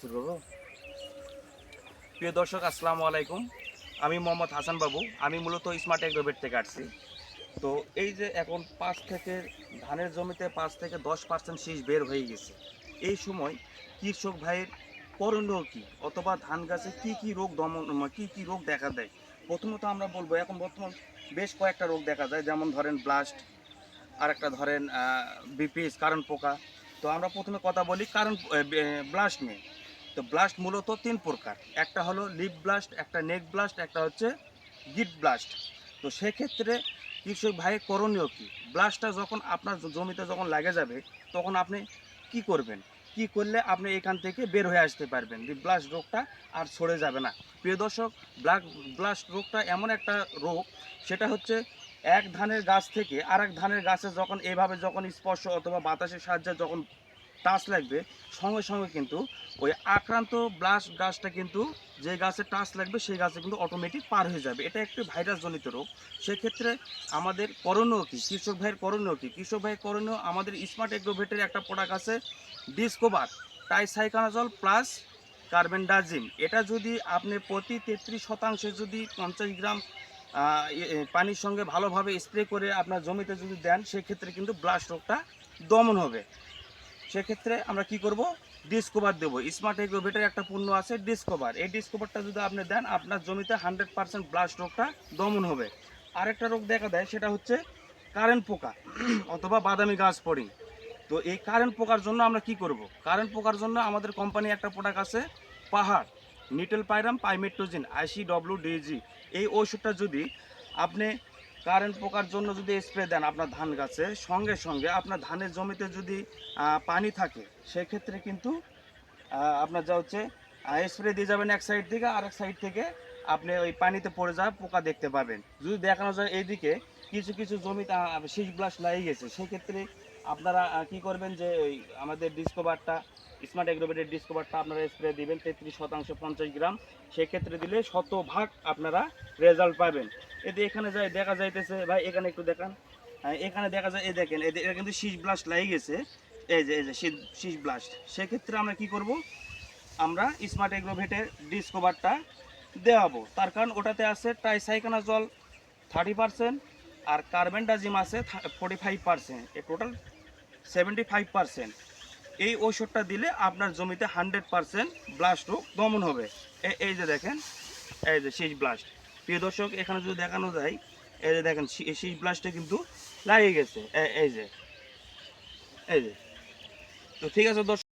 শুরু করব। প্রিয় দর্শক, আসসালামু আলাইকুম। আমি মোহাম্মদ হাসান বাবু। আমি মূলত স্মার্ট এগ্রোভেট থেকে আসছি। তো এই যে এখন পাঁচ থেকে ধানের জমিতে পাঁচ থেকে দশ পার্সেন্ট শীষ বের হয়ে গেছে, এই সময় কৃষক ভাইয়ের করণীয় কী? অথবা ধান গাছে কি কি রোগ দমন কি কি রোগ দেখা দেয়? প্রথমত আমরা বলব, এখন বর্তমান বেশ কয়েকটা রোগ দেখা যায়। যেমন ধরেন ব্লাস্ট আর একটা ধরেন বিপিএস, কারণ পোকা। তো আমরা প্রথমে কথা বলি কারণ ব্লাস্ট নিয়ে। তো ব্লাস্ট মূলত তিন প্রকার। একটা হলো লিপ ব্লাস্ট একটা নেক ব্লাস্ট একটা হচ্ছে গিট ব্লাস্ট তো সেক্ষেত্রে কৃষক ভাই, করণীয় কি? ব্লাস্টটা যখন আপনার জমিতে যখন লাগে যাবে, তখন আপনি কি করবেন? কি করলে আপনি এখান থেকে বের হয়ে আসতে পারবেন? ব্লাস্ট রোগটা আর ছড়ে যাবে না। প্রিয় দর্শক ব্লাক ব্লাস্ট রোগটা এমন একটা রোগ, সেটা হচ্ছে এক ধানের গাছ থেকে আর ধানের গাছে যখন, এভাবে যখন স্পর্শ অথবা বাতাসের সাহায্যে যখন টাচ লাগবে। সঙ্গে সঙ্গে কিন্তু ওই আক্রান্ত ব্লাস্ট গাছটা কিন্তু যে গাছে টাচ লাগবে, সেই গাছে কিন্তু অটোমেটিক পার হয়ে যাবে। এটা একটি ভাইরাস জনিত রোগ। সেক্ষেত্রে আমাদের করণীয় কি? কৃষক ভাইয়ের করণীয় কি? কৃষক ভাইয়ের করণীয় আমাদের স্মার্ট এগ্রোভেটের একটা প্রোডাক্ট আছে ডিসকোভার টাইসাইকানাজল প্লাস কার্বেন্ডাজিম এটা যদি আপনি প্রতি তেত্রিশ শতাংশে যদি পঞ্চাশ গ্রাম পানির সঙ্গে ভালোভাবে স্প্রে করে আপনার জমিতে যদি দেন, সেক্ষেত্রে কিন্তু ব্লাস্ট রোগটা দমন হবে। সেক্ষেত্রে আমরা কি করব? ডিসকভার দেবো। স্মার্ট এগ্রোভেটের একটা পণ্য আছে ডিসকভার এই ডিসকভারটা যদি আপনি দেন, আপনার জমিতে হান্ড্রেড পার্সেন্ট ব্লাস্ট রোগটা দমন হবে। আরেকটা রোগ দেখা দেয়, সেটা হচ্ছে কারেন্ট পোকা, অথবা বাদামি গাছ পড়ি। তো এই কারেন্ট পোকার জন্য আমরা কি করব? কারেন্ট পোকার জন্য আমাদের কোম্পানি একটা প্রোডাক্ট আছে, পাহাড়, nitenpyram, pymetrozine IC W DG এই ওষুধটা যদি আপনি কারেন্ট পোকার জন্য যদি স্প্রে দেন আপনার ধান গাছে, সঙ্গে সঙ্গে আপনার ধানের জমিতে যদি পানি থাকে, সেক্ষেত্রে কিন্তু আপনার যা হচ্ছে স্প্রে দিয়ে যাবেন এক সাইড থেকে আর এক সাইড থেকে আপনি ওই পানিতে পড়ে যাওয়া পোকা দেখতে পাবেন। যদি দেখানো যায় এইদিকে, কিছু কিছু জমিতে শীষ ব্লাস্ট লাগিয়ে গেছে, সেক্ষেত্রে আপনারা কি করবেন যে, ওই আমাদের ডিসকোভারটা স্মার্ট এগ্রোভেটের ডিসকোভারটা আপনারা স্প্রে দিবেন, তেত্রিশ শতাংশ পঞ্চাশ গ্রাম, সেক্ষেত্রে দিলে শতভাগ আপনারা রেজাল্ট পাবেন। এতে এখানে যাই দেখা যাইতেছে ভাই এখানে একটু দেখান। হ্যাঁ, এখানে দেখা যায় এই দেখেন এটা কিন্তু শীষ ব্লাস্ট লাগিয়ে গেছে। এই যে এই যে শীষ- ব্লাস্ট সেক্ষেত্রে আমরা কি করব? আমরা স্মার্ট এগ্রোভেটের ডিসকভারটা দেওয়াবো। তার কারণ ওটাতে আছে ট্রাইসাইকানাজল থার্টি পার্সেন্ট আর কার্বেন্ডাজিম আছে ফোর্টি ফাইভ পার্সেন্ট এ টোটাল সেভেন্টি ফাইভ পার্সেন্ট এই ওষুধটা দিলে আপনার জমিতে হান্ড্রেড পার্সেন্ট ব্লাস্ট রোগ দমন হবে। এ- এই যে দেখেন এই যে শীষ ব্লাস্ট প্রিয় দর্শক, এখানে যদি দেখানো যায়, এই যে দেখেন শীষ ব্লাস্টে কিন্তু লাগিয়ে গেছে। এই যে এই যে। তো ঠিক আছে দর্শক